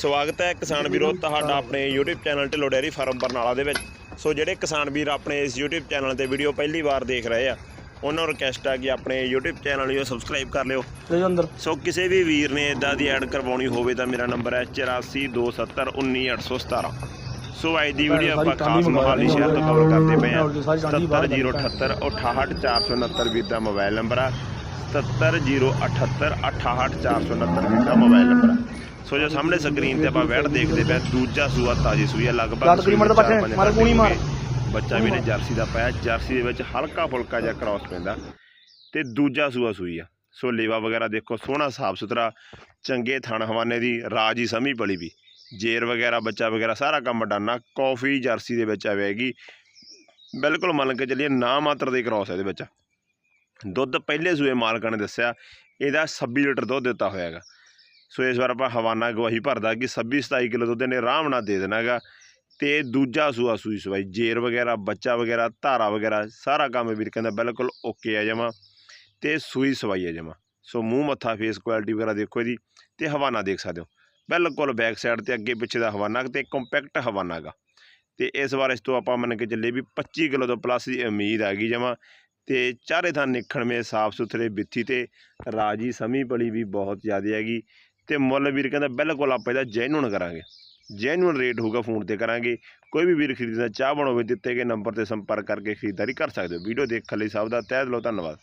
ਸਵਾਗਤ ਹੈ ਕਿਸਾਨ ਵੀਰੋ ਤੁਹਾਡਾ ਆਪਣੇ YouTube channel Dhillon dairy farm Barnala ਦੇ ਵਿੱਚ। ਸੋ ਜਿਹੜੇ ਕਿਸਾਨ ਵੀਰ ਆਪਣੇ ਇਸ YouTube ਚੈਨਲ ਤੇ ਵੀਡੀਓ ਪਹਿਲੀ ਵਾਰ ਦੇਖ ਰਹੇ ਆ ਉਹਨਾਂ ਨੂੰ ਰਿਕਵੈਸਟ ਆ ਕਿ ਆਪਣੇ YouTube ਚੈਨਲ ਨੂੰ ਸਬਸਕ੍ਰਾਈਬ ਕਰ ਲਿਓ। ਲੈ ਜਾਓ ਅੰਦਰ। ਸੋ ਕਿਸੇ ਵੀ ਵੀਰ ਨੇ ਇਦਾਂ ਦੀ ਐਡ ਕਰਵਾਉਣੀ ਹੋਵੇ ਤਾਂ ਮੇਰਾ ਨੰਬਰ ਹੈ 8427191817 ਸੋ ਅੱਜ ਦੀ ਵੀਡੀਓ ਆਪਾਂ ਖਾਸ ਮੋਹਾਲੀ ਸ਼ਹਿਰ ਤੋਂ ਕਵਰ ਕਰਦੇ ਪਏ ਹਾਂ। 70068 ਵੀਰ ਦਾ ਮੋਬਾਈਲ ਨੰਬਰ ਆ। 70068 ਵੀਰ ਦਾ ਮੋਬਾਈਲ ਨੰਬਰ ਆ। ਸੋ ਜੋ ਸਾਹਮਣੇ ਸਕਰੀਨ ਤੇ ਆਪਾਂ ਵੈਟ ਦੇਖਦੇ ਪਏ ਦੂਜਾ ਸੂਆ ਤਾਜੀ ਸੂਈ ਆ ਲਗਭਗ ਬੱਚੇ, ਮਾਰ ਮਾਰ। ਵੀ ਨੇ ਜਰਸੀ ਦਾ ਪਾਇਆ ਜਰਸੀ ਦੇ ਵਿੱਚ ਹਲਕਾ ਫੁਲਕਾ ਜਿਹਾ ਕ੍ਰਾਸ ਪੈਂਦਾ। ਤੇ ਦੂਜਾ ਸੂਆ ਸੂਈ ਆ। ਸੋ ਲੇਵਾ ਵਗੈਰਾ ਦੇਖੋ ਸੋਹਣਾ ਸਾਫ਼ ਸੁਥਰਾ ਚੰਗੇ ਥਣ ਹਵਾਨੇ ਦੀ ਰਾਜੀ ਸਮੀ ਪਲੀ ਵੀ। ਜੇਰ ਵਗੈਰਾ ਬੱਚਾ ਵਗੈਰਾ ਸਾਰਾ ਕੰਮ ਡਾਨਾ ਕਾਫੀ ਜਰਸੀ ਦੇ ਵਿੱਚ ਆਵੇਗੀ ਬਿਲਕੁਲ ਮੰਨ ਕੇ ਚੱਲੀਏ ਨਾ ਮਾਤਰ ਦੇ ਕ੍ਰਾਸ ਇਹਦੇ ਵਿੱਚ। ਦੁੱਧ ਪਹਿਲੇ ਸੂਏ ਮਾਲਕਾਂ ਨੇ ਦੱਸਿਆ ਇਹਦਾ 26 ਲੀਟਰ ਦੁੱਧ ਦਿੱਤਾ ਹੋਇਆਗਾ ਸੋ ਇਸ ਵਾਰ ਆਪਾਂ ਹਵਾਨਾ ਗਵਾਹੀ ਭਰਦਾ ਕਿ 26 27 ਕਿਲੋ ਦੁੱਧ ਨੇ ਆਰਾਮ ਨਾਲ ਦੇ ਦੇਣਾਗਾ ਤੇ ਦੂਜਾ ਸੂਆ ਸੂਈ ਸਵਾਈ, ਜੇਰ ਵਗੈਰਾ, ਬੱਚਾ ਵਗੈਰਾ, ਧਾਰਾ ਵਗੈਰਾ, ਸਾਰਾ ਕੰਮ ਵੀਰ ਕਹਿੰਦਾ ਬਿਲਕੁਲ ਓਕੇ ਆ ਜਮਾ। ਤੇ ਸੂਈ ਸਵਾਈ ਆ ਜਮਾ। ਸੋ ਮੂੰਹ, ਮੱਥਾ ਫੇਸ ਕੁਆਲਿਟੀ ਵਗੈਰਾ ਦੇਖੋ ਇਹਦੀ ਤੇ ਹਵਾਨਾ ਦੇਖ ਸਕਦੇ ਹੋ। ਬਿਲਕੁਲ ਬੈਕ ਸਾਈਡ ਤੇ ਅੱਗੇ ਪਿੱਛੇ ਦਾ ਹਵਾਨਾ ਤੇ ਕੰਪੈਕਟ ਹਵਾਨਾ ਗਾ। ਤੇ ਇਸ ਵਾਰ ਇਸ ਤੋਂ ਆਪਾਂ ਮੰਨ ਕੇ ਚੱਲੇ ਵੀ 25 ਕਿਲੋ ਤੋਂ ਪਲੱਸ ਦੀ ਉਮੀਦ ਆ ਗਈ ਜਮਾ। ਤੇ ਚਾਰੇ ਥਾਂ ਨਿਖਣਵੇਂ ਸਾਫ਼ ਸੁਥਰੇ ਬਿੱਥੀ ਤੇ ਰਾਜੀ ਸਮੀ ਪਲੀ ਵੀ ਬਹੁਤ ਜ਼ਿਆਦਾ ਹੈਗੀ। ਤੇ ਮੁੱਲ ਵੀਰ ਕਹਿੰਦਾ ਬਿਲਕੁਲ ਆਪਾਂ ਇਹਦਾ ਜੈਨੂਨ ਕਰਾਂਗੇ। ਜੈਨੂਨ ਰੇਟ ਹੋਊਗਾ ਫੋਨ ਤੇ ਕਰਾਂਗੇ। ਕੋਈ ਵੀ ਵੀਰ ਖਰੀਦਣਾ ਚਾਹ ਬਣੋਵੇ ਦਿੱਤੇ ਗਏ ਨੰਬਰ ਤੇ ਸੰਪਰਕ ਕਰਕੇ ਖਰੀਦਦਾਰੀ ਕਰ ਸਕਦੇ ਹੋ। ਵੀਡੀਓ ਦੇਖਣ ਲਈ ਸਭ ਦਾ ਤਹਿ ਦਿਲੋਂ ਧੰਨਵਾਦ।